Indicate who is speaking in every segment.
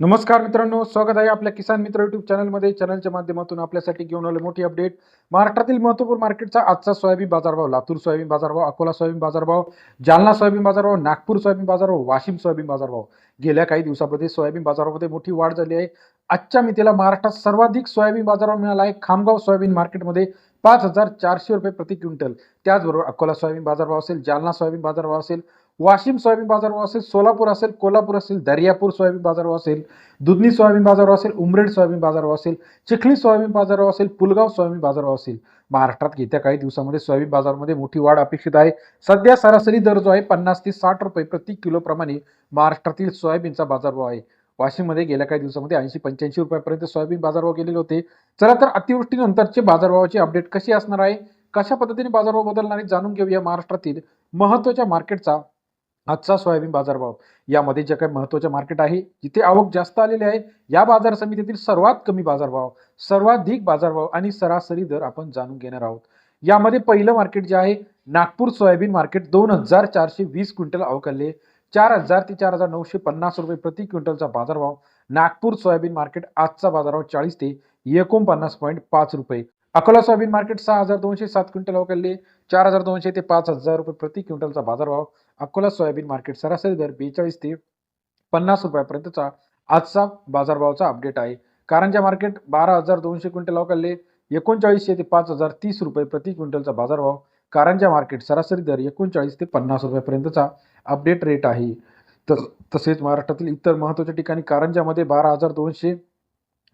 Speaker 1: नमस्कार मित्रांनो स्वागत आहे आपल्या किसान मित्र युट्यूब चॅनलमध्ये चॅनलच्या माध्यमातून आपल्यासाठी घेऊन आले मोठी अपडेट महाराष्ट्रातील महत्त्वपूर्ण मार्केटचा आजचा सोयाबीन बाजारभाव लातूर सोयाबीन बाजारभाव अकोला सोयाबीन बाजारभाव जालना सोयाबीन बाजारभाव नागपूर सोयाबीन बाजारभाव वाशिम सोयाबीन बाजारभाव. गेल्या काही दिवसामध्ये सोयाबीन बाजारामध्ये मोठी वाढ झाली आहे. आजच्या मितीला महाराष्ट्रात सर्वाधिक सोयाबीन बाजारभाव मिळाला आहे. खामगाव सोयाबीन मार्केटमध्ये पाच हजार चारशे रुपये प्रति क्विंटल. त्याचबरोबर अकोला सोयाबीन बाजारभाव असेल जालना सोयाबीन बाजारभाव असेल वाशिम सोयाबीन बाजारभाव असेल सोलापूर असेल कोल्हापूर असेल दर्यापूर सोयाबीन बाजारभाव असेल दुधनी सोयाबीन बाजारभाव असेल उमरेड सोयाबीन बाजारभाव असेल चिखली सोयाबीन बाजारभाव असेल पुलगाव सोयाबीन बाजारभाव असेल. महाराष्ट्रात येत्या काही दिवसामध्ये सोयाबीन बाजारामध्ये मोठी वाढ अपेक्षित आहे. सध्या सरासरी दर जो आहे पन्नास ते साठ रुपये प्रति किलोप्रमाणे महाराष्ट्रातील सोयाबीनचा बाजारभाव आहे. वाशिममध्ये गेल्या काही दिवसामध्ये ऐंशी पंच्याऐंशी रुपयापर्यंत सोयाबीन बाजारभाव गेलेले होते. चला तर अतिवृष्टीनंतरचे बाजारभावाची अपडेट कशी असणार आहे? कशा पद्धतीने बाजारभाव बदलणार आहे? जाणून घेऊया महाराष्ट्रातील महत्त्वाच्या मार्केटचा आजचा सोयाबीन बाजारभाव. यामध्ये जे काही महत्त्वाचे मार्केट आहे जिथे आवक जास्त आलेली आहे या बाजार समितीतील सर्वात कमी बाजारभाव सर्वाधिक बाजारभाव आणि सरासरी दर आपण जाणून घेणार आहोत. यामध्ये पहिलं मार्केट जे आहे नागपूर सोयाबीन मार्केट दोन हजार चारशे वीस क्विंटल अवकालले चार हजार ते चार हजार नऊशे पन्नास रुपये प्रति क्विंटलचा बाजारभाव. नागपूर सोयाबीन मार्केट आजचा बाजारभाव चाळीस ते एकोणपन्नास पॉईंट पाच रुपये. अकोला सोयाबीन मार्केट सहा हजार दोनशे सात क्विंटल अवकालले चार हजार दोनशे ते पाच हजार रुपये प्रति क्विंटलचा बाजारभाव. अकोला सोयाबीन मार्केट सरासरी दर बेचाळीस ते पन्नास रुपयापर्यंतचा आजचा बाजारभावाचा अपडेट आहे. कारंजा मार्केट बारा हजार दोनशे क्विंटल अवकालले एकोणचाळीसशे ते पाच हजार तीस रुपये प्रति क्विंटलचा बाजारभाव. कारंजा मार्केट सरासरी दर एकोणचाळीस ते पन्नास रुपयापर्यंतचा अपडेट रेट आहे. तस तसेच महाराष्ट्रातील इतर महत्त्वाच्या ठिकाणी कारंजामध्ये बारा हजार दोनशे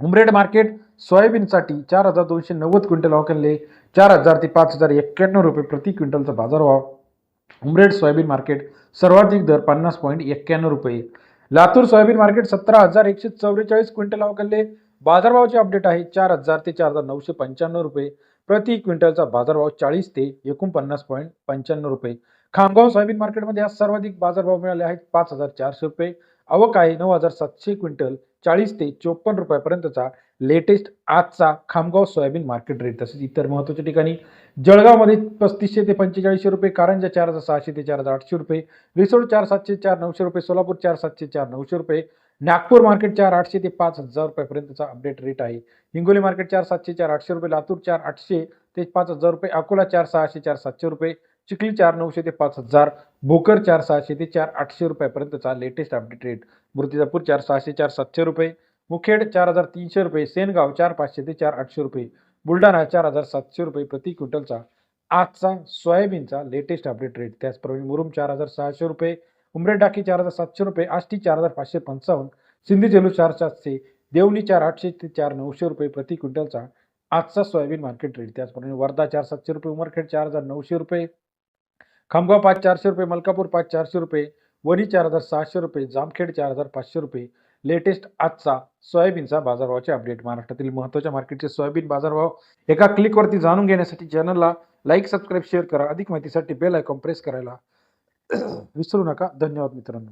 Speaker 1: उमरेड मार्केट सोयाबीनसाठी चार हजार दोनशे नव्वद क्विंटल अवकालले चार हजार ते पाच हजार एक्क्याण्णव रुपये प्रति क्विंटलचा बाजारभाव उमरेड सोयाबीन मार्केट सर्वाधिक दर पन्नास पॉईंट एक्क्याण्णव रुपये. लातूर सोयाबीन मार्केट सतरा हजार एकशे चौवेचाळीस क्विंटल अवकालले बाजारभावाचे अपडेट आहे चार हजार ते चार हजार नऊशे पंच्याण्णव रुपये प्रति क्विंटलचा बाजारभाव चाळीस ते एकोणपन्नास पॉईंट पंच्याण्णव रुपये. खामगाव सोयाबीन मार्केटमध्ये आज सर्वाधिक बाजारभाव मिळाले आहेत पाच हजार चारशे रुपये. आवक आहे नऊ हजार सातशे क्विंटल. चाळीस ते चोपन्न रुपयापर्यंतचा लेटेस्ट आजचा खामगाव सोयाबीन मार्केट रेट तसेच इतर महत्त्वाच्या ठिकाणी जळगावमध्ये पस्तीसशे ते पंचेचाळीसशे रुपये कारंजा चार हजार सहाशे ते चार हजार आठशे रुपये रिसोड चार सातशे चार नऊशे रुपये सोलापूर चार सातशे चार नऊशे रुपये नागपूर मार्केट चार आठशे ते पाच हजार रुपयापर्यंतचा अपडेट रेट आहे. हिंगोली मार्केट चार सातशे चार आठशे रुपये लातूर चार आठशे ते पाच हजार रुपये अकोला चार सहाशे चार सातशे रुपये चिखली चार नऊशे ते पाच हजार भोकर चार सहाशे ते चार आठशे रुपयापर्यंतचा लेटेस्ट अपडेट रेट मूर्तिजापूर चार सहाशे चार सातशे रुपये. मुखेड चार हजार तीनशे रुपये. सेनगाव चार पाचशे ते चार आठशे रुपये. बुलढाणा चार हजार सातशे रुपये प्रति क्विंटलचा आजचा सोयाबीनचा लेटेस्ट अपडेट रेट त्याचप्रमाणे मुरुम चार हजार सहाशे रुपये उमरेड डाकी चार हजार सातशे रुपये आष्टी चार हजार पाचशे पंचावन्न सिंधी जेलू चार सातशे देवणी चार आठशे ते चार नऊशे रुपये प्रति क्विंटलचा आजचा सोयाबीन मार्केट रेट त्याचप्रमाणे वर्धा चार सातशे रुपये उमरखेड चार हजार नऊशे रुपये. खामगाव पाच चारशे रुपये मलकापूर पाच चारशे रुपये वणी चार हजार सहाशे रुपये जामखेड चार हजार पाचशे रुपये. लेटेस्ट आजचा सोयाबीनचा बाजारभावाचे अपडेट महाराष्ट्रातील महत्त्वाच्या मार्केटचे सोयाबीन बाजारभाव एका क्लिकवरती जाणून घेण्यासाठी चॅनलला लाईक सबस्क्राईब शेअर करा. अधिक माहितीसाठी बेल आयकॉन प्रेस करायला विसरू नका. धन्यवाद मित्रांनो.